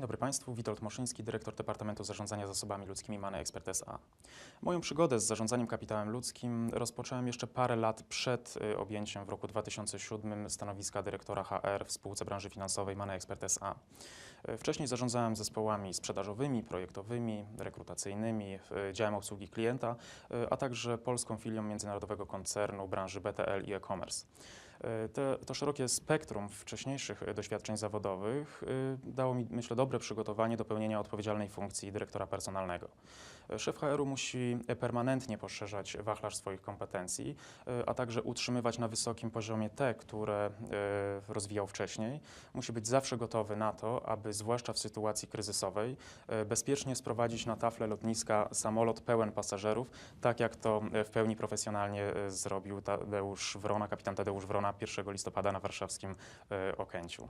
Państwu. Witold Moszyński, dyrektor Departamentu Zarządzania Zasobami Ludzkimi Many Expert S.A. Moją przygodę z zarządzaniem kapitałem ludzkim rozpocząłem jeszcze parę lat przed y, objęciem w roku 2007 stanowiska dyrektora HR w spółce branży finansowej Many Expert S.A. Y, Wcześniej zarządzałem zespołami sprzedażowymi, projektowymi, rekrutacyjnymi, y, działem obsługi klienta, a także polską filią międzynarodowego koncernu branży BTL i e-commerce. Te, to szerokie spektrum wcześniejszych y, doświadczeń zawodowych y, dało mi, myślę, dobre przygotowanie do pełnienia odpowiedzialnej funkcji dyrektora personalnego. Szef HR-u musi permanentnie poszerzać wachlarz swoich kompetencji, a także utrzymywać na wysokim poziomie te, które rozwijał wcześniej. Musi być zawsze gotowy na to, aby zwłaszcza w sytuacji kryzysowej bezpiecznie sprowadzić na taflę lotniska samolot pełen pasażerów, tak jak to w pełni profesjonalnie zrobił Tadeusz Wrona, kapitan Tadeusz Wrona 1 listopada na warszawskim y, Okęciu.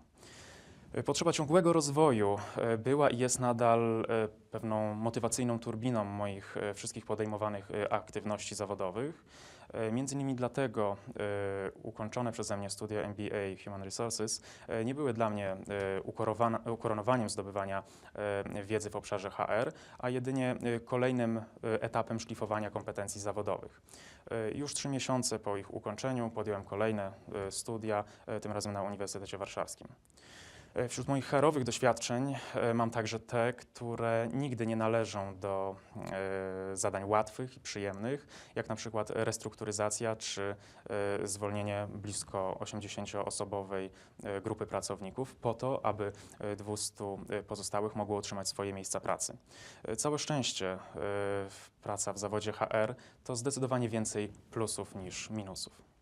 Y, Potrzeba ciągłego rozwoju y, była i jest nadal y, pewną motywacyjną turbiną moich wszystkich podejmowanych aktywności zawodowych. Między innymi dlatego ukończone przeze mnie studia MBA Human Resources nie były dla mnie ukoronowaniem zdobywania wiedzy w obszarze HR, a jedynie kolejnym etapem szlifowania kompetencji zawodowych. Już trzy miesiące po ich ukończeniu podjąłem kolejne studia, tym razem na Uniwersytecie Warszawskim. E, Wśród moich HR-owych doświadczeń e, mam także te, które nigdy nie należą do e, zadań łatwych i przyjemnych, jak na przykład restrukturyzacja czy zwolnienie blisko 80-osobowej e, grupy pracowników po to, aby e, 200 pozostałych mogło otrzymać swoje miejsca pracy. Całe szczęście praca w zawodzie HR to zdecydowanie więcej plusów niż minusów.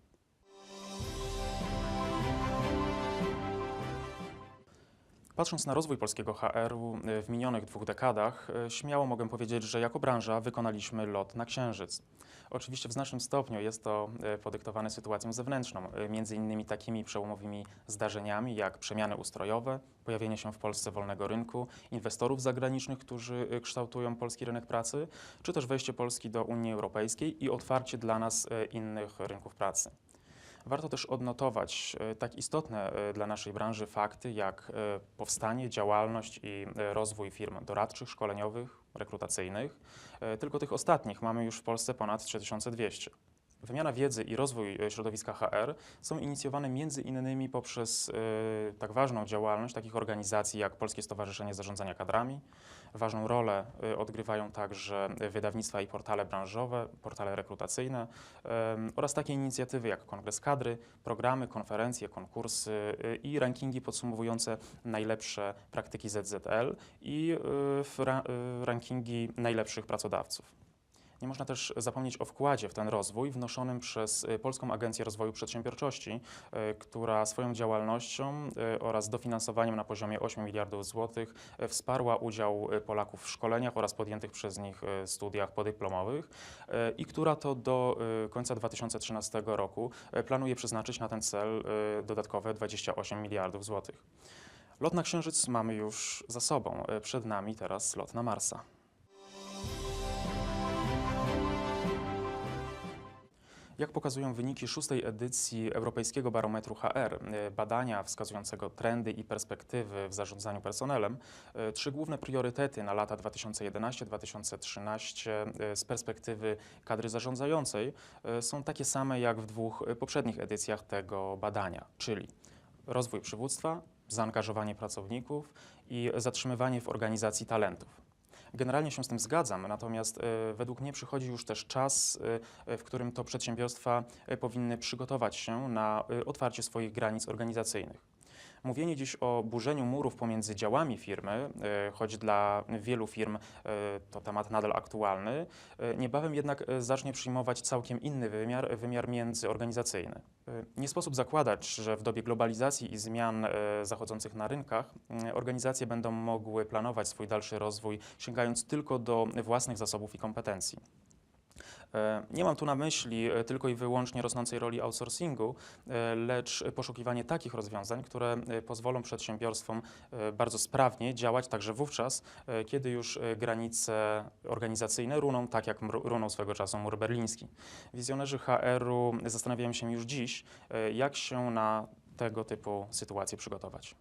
Patrząc na rozwój polskiego HR-u y, w minionych dwóch dekadach, y, śmiało mogę powiedzieć, że jako branża wykonaliśmy lot na Księżyc. Oczywiście w znacznym stopniu jest to y, podyktowane sytuacją zewnętrzną, między innymi takimi przełomowymi zdarzeniami jak przemiany ustrojowe, pojawienie się w Polsce wolnego rynku, inwestorów zagranicznych, którzy kształtują polski rynek pracy, czy też wejście Polski do Unii Europejskiej i otwarcie dla nas innych rynków pracy. Warto też odnotować e, tak istotne e, dla naszej branży fakty, jak e, powstanie, działalność i rozwój firm doradczych, szkoleniowych, rekrutacyjnych. Tylko tych ostatnich mamy już w Polsce ponad 3200. Wymiana wiedzy i rozwój e, środowiska HR są inicjowane między innymi poprzez e, tak ważną działalność takich organizacji jak Polskie Stowarzyszenie Zarządzania Kadrami. Ważną rolę e, odgrywają także wydawnictwa i portale branżowe, portale rekrutacyjne em, oraz takie inicjatywy jak Kongres Kadry, programy, konferencje, konkursy i rankingi podsumowujące najlepsze praktyki ZZL i ra, rankingi najlepszych pracodawców. Nie można też zapomnieć o wkładzie w ten rozwój wnoszonym przez y, Polską Agencję Rozwoju Przedsiębiorczości, y, która swoją działalnością y, oraz dofinansowaniem na poziomie 8 miliardów złotych wsparła udział Polaków w szkoleniach oraz podjętych przez nich studiach podyplomowych i która to do końca 2013 roku planuje przeznaczyć na ten cel dodatkowe 28 miliardów złotych. Lot na Księżyc mamy już za sobą. Przed nami teraz lot na Marsa. Jak pokazują wyniki szóstej edycji Europejskiego Barometru HR, e, badania wskazującego trendy i perspektywy w zarządzaniu personelem, e, trzy główne priorytety na lata 2011-2013 e, z perspektywy kadry zarządzającej są takie same jak w dwóch poprzednich edycjach tego badania, czyli rozwój przywództwa, zaangażowanie pracowników i zatrzymywanie w organizacji talentów. Generalnie się z tym zgadzam, natomiast e, według mnie przychodzi już też czas, e, w którym to przedsiębiorstwa e, powinny przygotować się na otwarcie swoich granic organizacyjnych. Mówienie dziś o burzeniu murów pomiędzy działami firmy, e, choć dla wielu firm e, to temat nadal aktualny, e, niebawem jednak zacznie przyjmować całkiem inny wymiar, wymiar międzyorganizacyjny. Nie sposób zakładać, że w dobie globalizacji i zmian zachodzących na rynkach organizacje będą mogły planować swój dalszy rozwój, sięgając tylko do własnych zasobów i kompetencji. E, Nie mam tu na myśli e, tylko i wyłącznie rosnącej roli outsourcingu, e, lecz poszukiwanie takich rozwiązań, które pozwolą przedsiębiorstwom bardzo sprawnie działać także wówczas, kiedy już granice organizacyjne runą tak, jak runął swego czasu mur berliński. Wizjonerzy HR-u zastanawiają się już dziś, jak się na tego typu sytuacje przygotować.